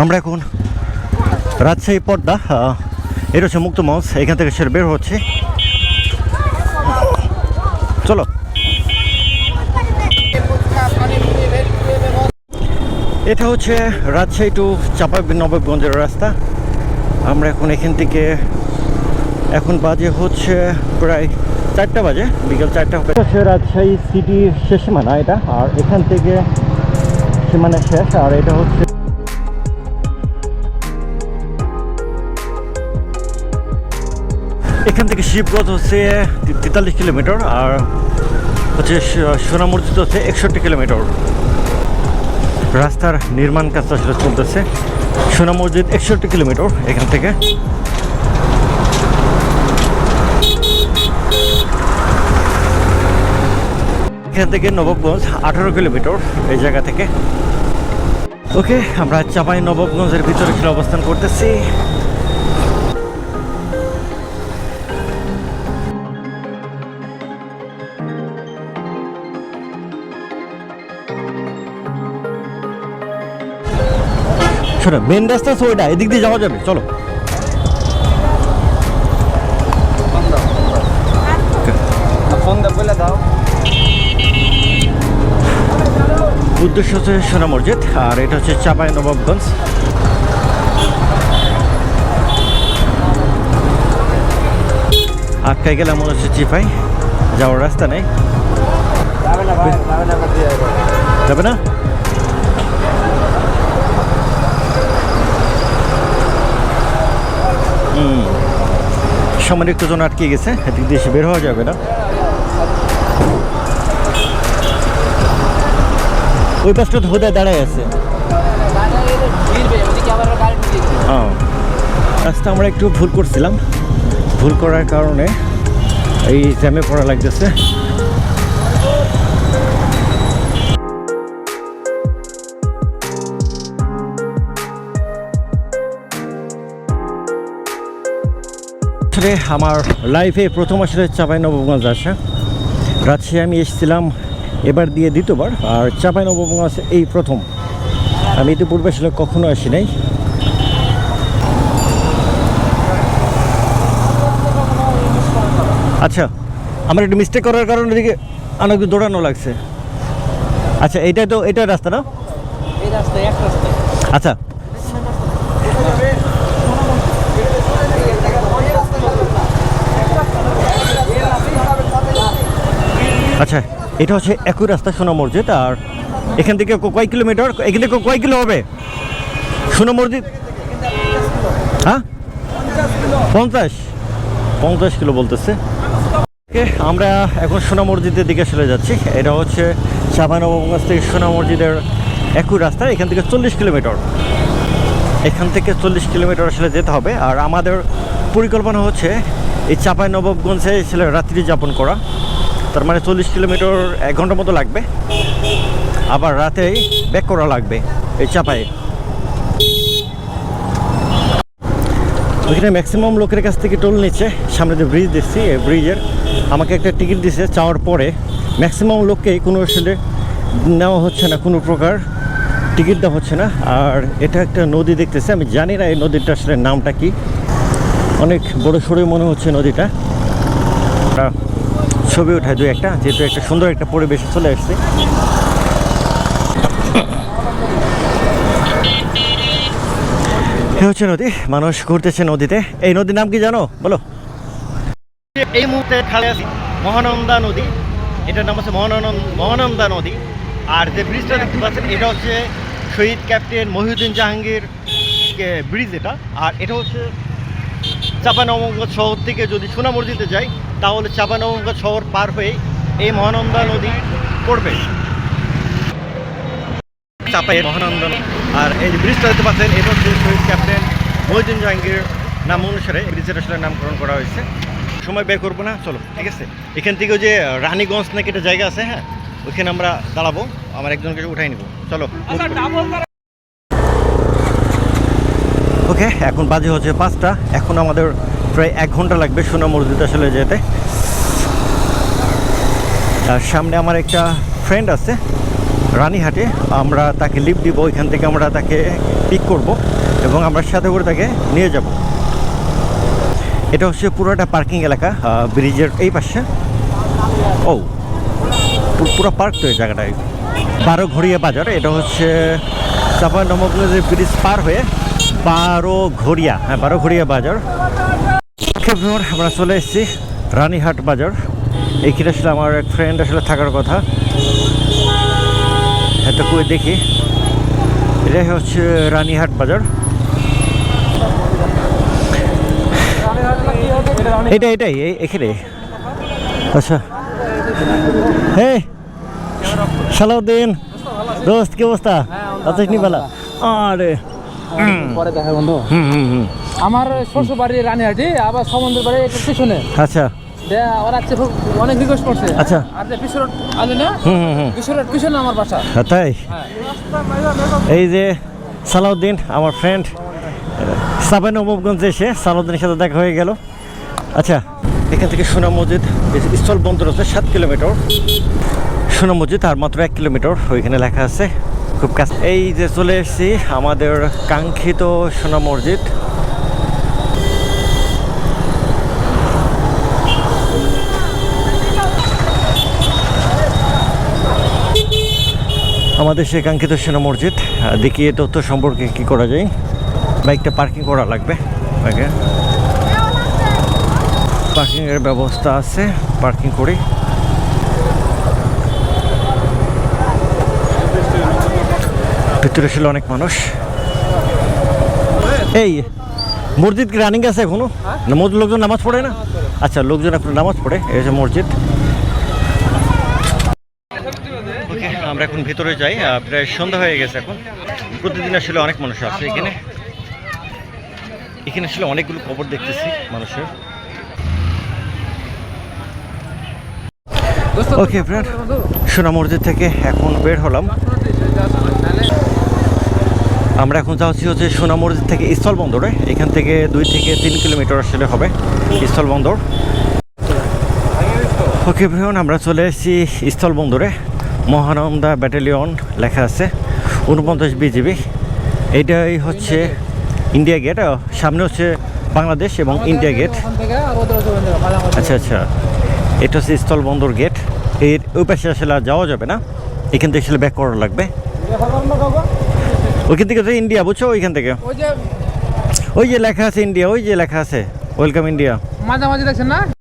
আমরা এখন রাজশাহী আহ, এটা হচ্ছে মুক্ত মঞ্চ এখান থেকে সেরে বের হচ্ছে। চলো। এটা হচ্ছে রাজশাহী টু চাপা নবাবগঞ্জের রাস্তা। আমরা এখন এখান থেকে এখন বাজে হচ্ছে প্রায় চারটা বাজে বিকেল চারটা হচ্ছে রাজশাহী সিটির শেষ সীমানা এটা আর এখান থেকে সীমানা শেষ আর এটা হচ্ছে থেকে শিবগঞ্জ হচ্ছে তেতাল্লিশ কিলোমিটার আর হচ্ছে স- সোনা মসজিদ হচ্ছে একষট্টি কিলোমিটার। রাস্তার নির্মাণ কাজ আসলে চলতেছে। সোনা মসজিদ একষট্টি কিলোমিটার এখান থেকে। এখান থেকে নবাবগঞ্জ আঠারো কিলোমিটার এই জায়গা থেকে। ওকে, আমরা চাপাই নবাবগঞ্জের ভিতরে অবস্থান করতেছি। শোনো মেন রাস্তা আছে ওইটা, এদিক দিয়ে যাওয়া যাবে, চলো। উদ্দেশ্য হচ্ছে সোনা মসজিদ, আর এটা হচ্ছে চাপাই নবাবগঞ্জ। আটকায় গেলে মনে হচ্ছে চিপাই, যাওয়ার রাস্তা নেই। যাবে না ভাই যাবে না বাদ দিয়ে যাবে যাবে না হুম সামনে একটু জন আটকে গেছে, এদিক দিয়ে বের হওয়া যাবে না। ওই পাশটা তো হোদায় দাঁড়ায় আছে। হ্যাঁ রাস্তা আমরা একটু ভুল করছিলাম। ভুল করার কারণে এই জ্যামে পড়া লাগতেছে। আসলে আমার লাইফে প্রথম আসলে চাপাই নবগঞ্জ আসা। রাজশাহী আমি এসেছিলাম এবার দিয়ে দ্বিতীয়বার আর চাপাই নবগঞ্জ এই প্রথম। আমি ইতিপূর্বে আসলে কখনো আসি নাই। আচ্ছা আমার একটু মিস্টেক করার কারণে এদিকে আমার একটু দৌড়ানো লাগছে। আচ্ছা এইটা তো এটা রাস্তা না? আচ্ছা আচ্ছা এটা হচ্ছে একই রাস্তা সোনা মসজিদ, আর এখান থেকে কয় কিলোমিটার? এখান থেকে কয় কিলো হবে? সোনা মসজিদ? হ্যাঁ? পঞ্চাশ। পঞ্চাশ কিলো বলতেছে। আমরা এখন সোনা মসজিদের দিকে চলে যাচ্ছি। এটা হচ্ছে চাপানবগঞ্জ থেকে সোনা মসজিদের একই রাস্তা, এখান থেকে চল্লিশ কিলোমিটার। এখান থেকে চল্লিশ কিলোমিটার আসলে যেতে হবে। আর আমাদের পরিকল্পনা হচ্ছে এই চাপাই নবাবগঞ্জে ছেলে রাত্রি যাপন করা। তার মানে চল্লিশ কিলোমিটার এক ঘণ্টার মতো লাগবে। আবার রাতেই ব্যাক করা লাগবে এই চাপায়ে। ওইখানে ম্যাক্সিমাম লোকের কাছ থেকে টোল নিচ্ছে। সামনে যে ব্রিজ দিচ্ছি এই ব্রিজের আমাকে একটা টিকিট দিছে চাওয়ার পরে। ম্যাক্সিমাম লোককে কোনো আসলে নেওয়া হচ্ছে না, কোনো প্রকার টিকিট দেওয়া হচ্ছে না। আর এটা একটা নদী দেখতেছে, আমি জানি না এই নদীটা আসলে নামটা কি। অনেক বড় সড়ই মনে হচ্ছে নদীটা। ছবি উঠায় দু একটা, যেহেতু একটা সুন্দর একটা পরিবেশে চলে আসছে। এ হচ্ছে নদী, মানুষ ঘুরতেছে নদীতে। এই নদীর নাম কি জানো? বলো। এই মুহূর্তে খালে আছি, মহানন্দা নদী। এটার নাম হচ্ছে মহানন্দ মহানন্দা নদী। আর যে ব্রিজটা দেখতে পাচ্ছেন, এটা হচ্ছে শহীদ ক্যাপ্টেন মহিউদ্দিন জাহাঙ্গীর ব্রিজ এটা। আর এটা হচ্ছে চাপানবঙ্গজ শহর থেকে যদি সোনামসজিদে যাই, তাহলে চাপানবঙ্গজ শহর পার হয়ে এই মহানন্দা নদী পড়বে। চাপাই মহানন্দন আর এই যে ব্রিজটা দেখতে পাচ্ছেন, এটা হচ্ছে শহীদ ক্যাপ্টেন মহিউদ্দিন জাহাঙ্গীর নাম অনুসারে ব্রিজের আসলে নামকরণ করা হয়েছে। সময় ব্যয় করব না, চলো, ঠিক আছে? এখান থেকে যে রানীগঞ্জ নাকি একটা জায়গা আছে হ্যাঁ? ওইখানে আমরা দাঁড়াবো, আমার একজনকে উঠাই নিব। চলো। ওকে, এখন বাজে হচ্ছে পাঁচটা। এখন আমাদের প্রায় এক ঘণ্টা লাগবে সোনা মসজিদ আসলে যেতে। আর সামনে আমার একটা ফ্রেন্ড আছে, রানীহাটে। আমরা তাকে লিফট দিব, ওইখান থেকে আমরা তাকে পিক করব এবং আমরা সাথে করে তাকে নিয়ে যাব। এটা হচ্ছে পুরোটা পার্কিং এলাকা ব্রিজের এই পাশে। ও, পুরো পার্ক তো এই জায়গাটায় বারো ঘড়িয়া বাজার, এটা হচ্ছে চাপা নমকলের ব্রিজ পার হয়ে বারো ঘড়িয়া হ্যাঁ বারো ঘড়িয়া বাজার। ফেব্রুয়ার আমরা চলে এসেছি রানীহাট বাজার। এইখানে আসলে আমার এক ফ্রেন্ড আসলে থাকার কথা। এটা করে দেখি। এটা হচ্ছে রানীহাট বাজার। এটা এটাই এখানে। আচ্ছা। হ্যাঁ সালাউদ্দিন দোস্ত কি অবস্থা? আচ্ছা নি ভালো আরে পরে দেখা বন্ধু। আমার শ্বশুর বাড়ি রানীহাটি আবার সমুদ্র বাড়ি একটু পিছনে। আচ্ছা। ওরা অনেক রিকোয়েস্ট করছে। আচ্ছা। আর যে পিছনে আছে না হুম হুম হুম। পিছনে পিছনে আমার বাসা। হ্যাঁ, তাই? হ্যাঁ। এই যে সালাউদ্দিন আমার ফ্রেন্ড সাবেন নবগঞ্জে এসে সালাউদ্দিনের সাথে দেখা হয়ে গেল। আচ্ছা এখান থেকে সোনা মসজিদ স্থল বন্দর আছে সাত কিলোমিটার। সোনা মসজিদ আর মাত্র এক কিলোমিটার ওইখানে লেখা আছে। খুব কাছে এই যে চলে এসেছি আমাদের কাঙ্ক্ষিত সোনা মসজিদ। আমাদের সে কাঙ্ক্ষিত সেনা মসজিদ। দেখি এ তথ্য সম্পর্কে কি করা যায়? বাইকটা পার্কিং করা লাগবে। পার্কিংয়ের ব্যবস্থা আছে, পার্কিং করি। ভিতরে ছিল অনেক মানুষ। এই মসজিদ কি রানিং আছে এখনও? লোকজন নামাজ পড়ে না? আচ্ছা লোকজন এখন নামাজ পড়ে এই যে মসজিদ। ওকে আমরা এখন ভিতরে যাই প্রায় সন্ধ্যা হয়ে গেছে এখন। প্রতিদিন আসলে অনেক মানুষ আছে এখানে। এখানে আসলে অনেকগুলো খবর দেখতেছি মানুষের। ওকে ফ্রেন্ড সোনা মসজিদ থেকে এখন বের হলাম। আমরা এখন যাচ্ছি হচ্ছে সোনা মসজিদ থেকে স্থল বন্দরে। এখান থেকে দুই থেকে তিন কিলোমিটার আসলে হবে স্থল বন্দর। ওকে ভাইন আমরা চলে এসেছি স্থল বন্দরে। মহানন্দা ব্যাটালিয়ন লেখা আছে উনপঞ্চাশ বিজিবি। এইটাই হচ্ছে ইন্ডিয়া গেট সামনে হচ্ছে বাংলাদেশ এবং ইন্ডিয়া গেট। আচ্ছা আচ্ছা এটা হচ্ছে স্থল বন্দর গেটের ওই পাশে আসলে যাওয়া যাবে না। এখান থেকে আসলে ব্যাক করা লাগবে। ওইখান থেকে ইন্ডিয়া বুঝছ? ওইখান থেকে। ওই যে ওই যে লেখা আছে ইন্ডিয়া ওই যে লেখা আছে। ওয়েলকাম ইন্ডিয়া মাঝে দেখছেন না?